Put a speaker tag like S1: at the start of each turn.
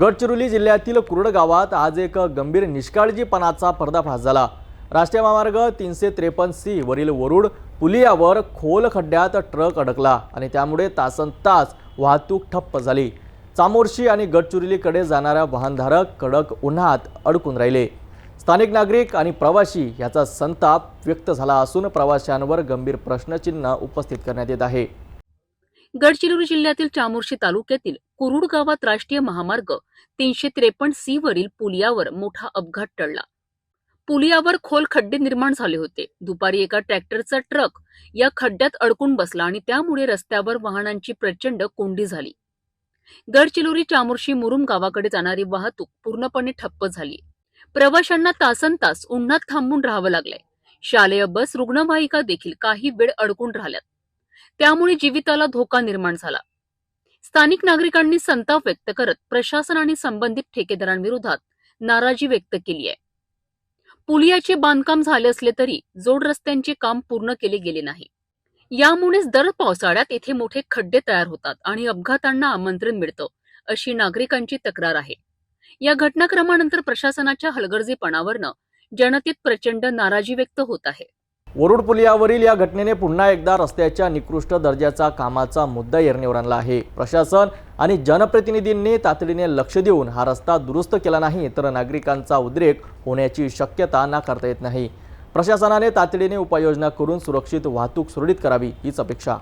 S1: गडचिरोली जिल्ह्यातील कुरड गावात आज एक गंभीर निष्काळजीपणाचा पर्दाफाश झाला. राष्ट्रीय महामार्ग तीनशे त्रेपन्न सी वरील वरुड पुलियावर खोल खड्ड्यात ट्रक अडकला आणि त्यामुळे तासन तास वाहतूक ठप्प झाली. चामोर्शी आणि गडचिरोलीकडे जाणाऱ्या वाहनधारक कडक उन्हात अडकून राहिले. स्थानिक नागरिक आणि प्रवासी याचा संताप व्यक्त झाला असून प्रवाशांवर गंभीर प्रश्नचिन्ह उपस्थित करण्यात येत आहे.
S2: गडचिरोली जिल्ह्यातील चामोर्शी तालुक्यातील कुरुड गावात राष्ट्रीय महामार्ग तीनशे त्रेपन्न सी वरील पुलियावर मोठा अपघात टळला. पुलियावर खोल खड्डे निर्माण झाले होते. दुपारी एका ट्रॅक्टरचा ट्रक या खड्ड्यात अडकून बसला आणि त्यामुळे रस्त्यावर वाहनांची प्रचंड कोंडी झाली. गडचिरोली चामोर्शी मुरुम गावाकडे जाणारी वाहतूक पूर्णपणे ठप्प झाली. प्रवाशांना तासन तास उन्हात थांबून राहावं लागलंय. शालेय बस रुग्णवाहिका देखील काही वेळ अडकून राहिल्यात. त्यामुळे जीविताला धोका निर्माण झाला. स्थानिक नागरिकांनी संताप व्यक्त करत प्रशासन आणि संबंधित ठेकेदारांविरोधात नाराजी व्यक्त केली आहे. पुलियाचे बांधकाम झाले असले तरी जोड रस्त्यांचे काम पूर्ण केले गेले नाही. यामुळेच दर पावसाळ्यात येथे मोठे खड्डे तयार होतात आणि अपघातांना आमंत्रण मिळतं अशी नागरिकांची तक्रार आहे. या घटनाक्रमानंतर प्रशासनाच्या हलगर्जीपणावरनं जनतेत प्रचंड नाराजी व्यक्त होत आहे.
S1: वरुड पुलियावरील या घटनेने पुन्हा एकदा रस्त्याच्या निकृष्ट दर्जाचा कामाचा मुद्दा येरणेवर आणला आहे. प्रशासन आणि जनप्रतिनिधींनी तातडीने लक्ष देऊन हा रस्ता दुरुस्त केला नाही तर नागरिकांचा उद्रेक होण्याची शक्यता नाकारता येत नाही. प्रशासनाने तातडीने उपाययोजना करून सुरक्षित वाहतूक सुरळीत करावी हीच अपेक्षा.